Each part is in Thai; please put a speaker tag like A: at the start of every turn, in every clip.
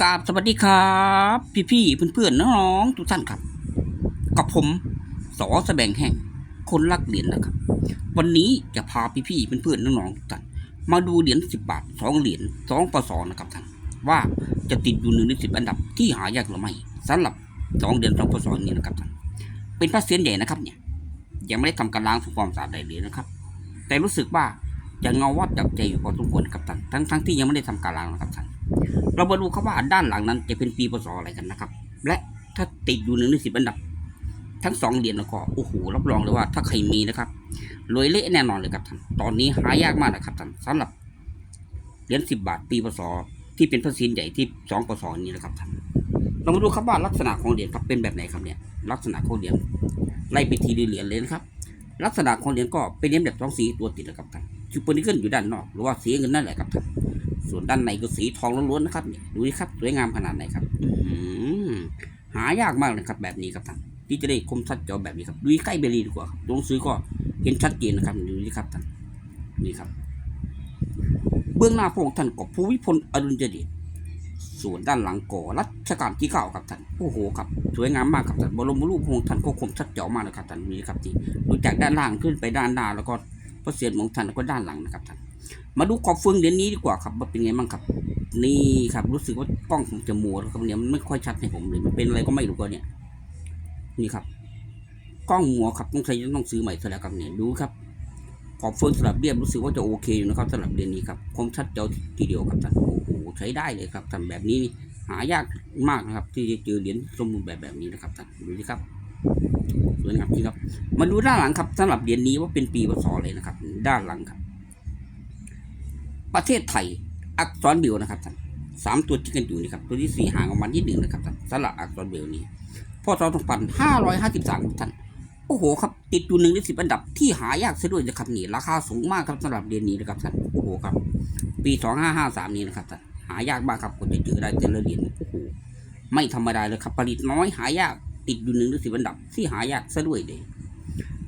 A: กราบสวัสดีครับ พี่ๆเพื่อนๆน้องๆทุกท่านครับ กับผมสอแสบงแห่งคนรักเหรียญนะครับ วันนี้จะพาพี่ๆเพื่อนๆน้องๆทุกท่านมาดูเหรียญสิบบาทสองเหรียญสองปศนะครับท่านว่าจะติดอยู่หนึ่งในสิบอันดับที่หายากหรือไม่สำหรับสองเหรียญสองปศนี้นะครับท่านเป็นพระเศียรใหญ่นะครับเนี่ยยังไม่ได้ทำการล้างทำความสะอาดใดเลยนะครับ แต่รู้สึกว่าจะเงาวัดจับใจอยู่พอสมควรครับท่านทั้งทั้งๆที่ยังไม่ได้ทำการล้างนะครับท่าน เรามาดูครับว่าด้านหลังนั้นจะเป็นปีพศอะไรกันนะครับ และถ้าติดอยู่หนึ่งในสิบอันดับ ทั้งสองเหรียญแล้วก็โอ้โหรับรองเลยว่าถ้าใครมีนะครับรวยเละแน่นอนเลยครับท่านตอนนี้หายากมากนะครับท่านสำหรับเหรียญสิบบาทปีพศที่เป็นพระศีลใหญ่ที่สองพศนี้นะครับท่านเรามาดูครับว่าลักษณะของเหรียญครับเป็นแบบไหนครับเนี่ย ลักษณะของเหรียญไล่ไปทีละเหรียญเลยนะครับ ลักษณะของเหรียญก็เป็นเหรียญแบบสองสีตัวติดนะครับท่านจุดเปอร์นิเกิลอยู่ด้านนอก หรือว่าสีเงินนั่นแหละครับท่าน ส่วนด้านในก็สีทองล้วนๆนะครับเนี่ยดูดิครับสวยงามขนาดไหนครับหายากมากเลยครับ แบบนี้ครับท่านที่จะได้คมชัดจอแบบนี้ครับดูใกล้เบรีดีกว่าครับตัวหนังสือก็เห็นชัดเจนนะครับดูดิครับท่านนี่ครับ เบื้องหน้าพระองค์ท่านก็ภูวิพลอดุลยเดชส่วนด้านหลังก่อรัชกาลที่เก้าครับท่านโอ้โหครับสวยงามมากครับท่านบรมรูปพระองค์ท่านก็คมชัดเจอมากนะครับท่านนี่ครับที่ดูจากด้านล่างขึ้นไปด้านหน้าแล้วก็พระเศียรของท่านแล้วก็ด้านหลังนะครับท่าน มาดูขอบเฟืองเหรียญนี้ดีกว่าครับว่าเป็นไงบ้างครับ นี่ครับ รู้สึกว่ากล้องผมจะมัวครับเนี่ยมันไม่ค่อยชัดให้ผมเลยมันเป็นอะไรก็ไม่รู้ก็เนี่ย นี่ครับ กล้องมัวครับต้องใช้ต้องซื้อใหม่ซะแล้วครับเนี่ยดูครับขอบเฟืองสลับเรียบรู้สึกว่าจะโอเคอยู่นะครับสำหรับเหรียญนี้ครับคมชัดเจาทีเดียวครับท่านโอ้โหใช้ได้เลยครับท่านแบบนี้หายากมากนะครับ ที่จะเจอเหรียญสมบูรณ์แบบแบบนี้นะครับท่านดูสิครับสวยงามจริงครับ มาดูด้านหลังครับสำหรับเหรียญนี้ว่าเป็นปีพศเลยนะครับ ด้านหลังครับ ประเทศไทย อักษรเบลนะครับท่านสามตัวที่กันอยู่นี่ครับ ตัวที่สี่ห่างออกมานิดหนึ่งนะครับท่านสลับอักษรเบลนี้พศสองพันห้าร้อยห้าสิบสามท่านโอ้โหครับ ติดอยู่หนึ่งในสิบอันดับที่หายากซะด้วยนะครับนี่ราคาสูงมากครับสำหรับเดือนนี้นะครับท่านโอ้โหครับ ปีสองห้าห้าสามนี้นะครับท่านหายากมากครับกว่าจะเจอได้แต่ละเหรียญโอ้โหไม่ธรรมดาเลยครับผลิตน้อยหายากติดอยู่หนึ่งในสิบอันดับที่หายากซะด้วยเลย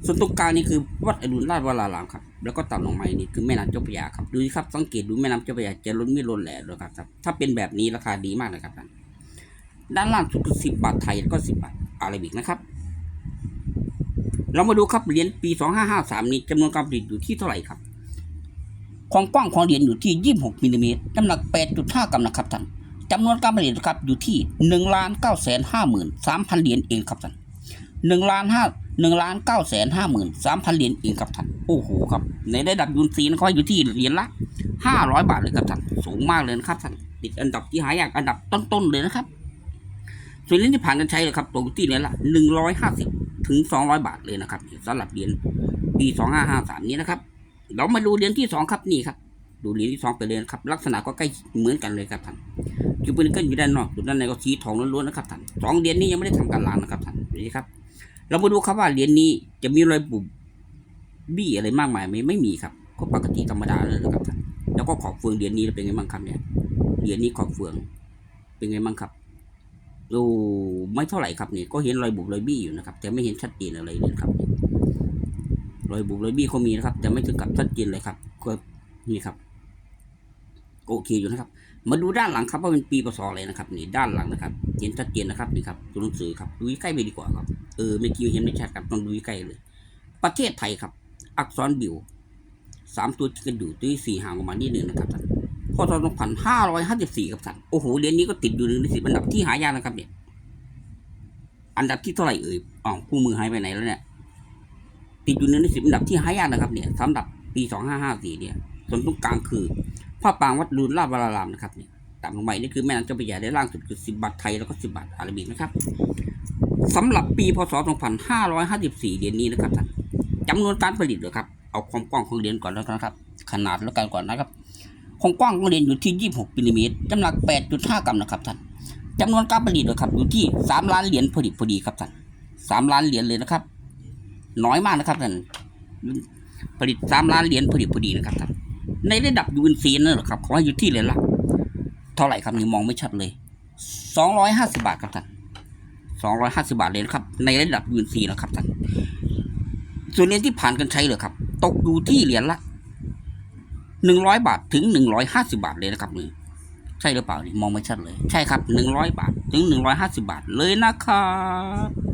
A: ส่วนตรงกลางนี่คือวัดอรุณราชวรารามครับ แล้วก็ต่ำลงมานี่คือแม่น้ำเจ้าพระยาครับ ดูครับ สังเกตดูแม่น้ำเจ้าพระยาจะล้นไม่ล้นแหล่เลยครับ ถ้าเป็นแบบนี้ราคาดีมากนะครับท่าน ด้านล่างสุดคือสิบบาทไทยแล้วก็สิบบาทอาราบิกนะครับ เรามาดูครับเหรียญปีสองห้าห้าสามนี้จำนวนการผลิตอยู่ที่เท่าไหร่ครับ ความกว้างของเหรียญอยู่ที่ยี่สิบหกมิลลิเมตรน้ำหนักแปดจุดห้ากรัมนะครับท่านจำนวนการผลิตครับอยู่ที่หนึ่งล้านเก้าแสนห้าหมื่นสามพันเหรียญเองครับท่านหนึ่งล้านห้า หนึ่งล้านเก้าแสนห้าหมื่นสามพันเหรียญเองครับท่านโอ้โหครับในระดับยูนซีนะครับอยู่ที่เหรียญละห้าร้อยบาทเลยครับท่านสูงมากเลยนะครับท่านติดอันดับที่หายากอันดับต้นๆเลยนะครับส่วนเหรียญที่ผ่านการใช้เลยครับตกอยู่ที่เหรียญละหนึ่งร้อยห้าสิบถึงสองร้อยบาทเลยนะครับสำหรับเหรียญปีสองห้าห้าสามนี้นะครับ เรามาดูเหรียญที่สองครับนี่ครับ ดูเหรียญที่สองไปเลยนะครับ ลักษณะก็ใกล้เหมือนกันเลยครับท่านจุดปืนก็อยู่ด้านนอกจุดด้านในก็สีทองล้วนๆนะครับท่านสองเหรียญนี้ยังไม่ได้ทำการล้างนะครับท่านนี่ครับ เรามาดูครับว่าเหรียญนี้จะมีรอยบุบบี้อะไรมากมายไหมไม่มีครับก็ปกติธรรมดาเลยนะครับท่านแล้วก็ขอบเฟืองเหรียญนี้เป็นไงบ้างครับเนี่ยเหรียญนี้ขอบเฟืองเป็นไงบ้างครับโอ้ไม่เท่าไหร่ครับเนี่ยก็เห็นรอยบุบรอยบี้อยู่นะครับ แต่ไม่เห็นชัดเจนอะไรเลยครับรอยบุบรอยบี้เขามีนะครับ แต่ไม่ถึงกับชัดเจนเลยครับก็นี่ครับโอเคอยู่นะครับ มาดูด้านหลังครับว่าเป็นปีพศอะไรนะครับนี่ด้านหลังนะครับเห็นชัดเจนนะครับนี่ครับตัวหนังสือครับดูใกล้ไปดีกว่าครับเออเมื่อกี้เห็นไม่ชัดครับต้องดูใกล้เลย ประเทศไทยครับ อักษรบิวสามตัวที่กันอยู่ตัวที่สี่ห่างออกมานิดหนึ่งนะครับท่านพศสองพันห้าร้อยห้าสิบสี่ครับท่านโอ้โหเหรียญนี้ก็ติดอยู่หนึ่งในสิบอันดับที่หายากนะครับเนี่ยอันดับที่เท่าไหร่เอ่ยอ๋อคู่มือหายไปไหนแล้วเนี่ยติดอยู่หนึ่งในสิบอันดับที่หายากนะครับเนี่ยสำหรับปีสองห้าห้าสี่เนี่ยส่วนตรงกลางคือ พระปรางวัดรุนราชวรารามนะครับเนี่ยต่ำลงไปนี่คือแม่น้ำเจ้าพระยาได้ล่างสุดคือสิบบาทไทยแล้วก็สิบบาทอาราบิกนะครับสำหรับปีพศ 2554เหรียญนี้นะครับท่านจำนวนการผลิตเลยครับ เอาความกว้างของเหรียญก่อนแล้วกันะครับ ขนาดแล้วกันก่อนนะครับ ความกว้างของเหรียญอยู่ที่ 26มิลลิเมตรน้ำหนัก 8.5 กรัมนะครับท่านจำนวนการผลิตเลยครับอยู่ที่ 3 ล้านเหรียญผลิตพอดีครับท่าน3ล้านเหรียญเลยนะครับ น้อยมากนะครับท่านผลิต 3 ล้านเหรียญผลิตพอดีนะครับท่าน ในระดับยูเอ็นซีนั่นแหละครับขอให้อยู่ที่เหรียญละเท่าไหร่ครับนี่มองไม่ชัดเลย250บาทครับท่านสองร้อยห้าสิบาทเลยนะครับ ในระดับยูเอ็นซีนะครับท่านส่วนเหรียญที่ผ่านกันใช้เลยครับ ตกอยู่ที่เหรียญละหนึ่งร้อยบาทถึงหนึ่งร้อยห้าสิบาทเลยนะครับนี่ใช่หรือเปล่านี่มองไม่ชัดเลย ใช่ครับหนึ่งร้อยบาท ถึงหนึ่งร้อยห้าสิบาทเลยนะครับ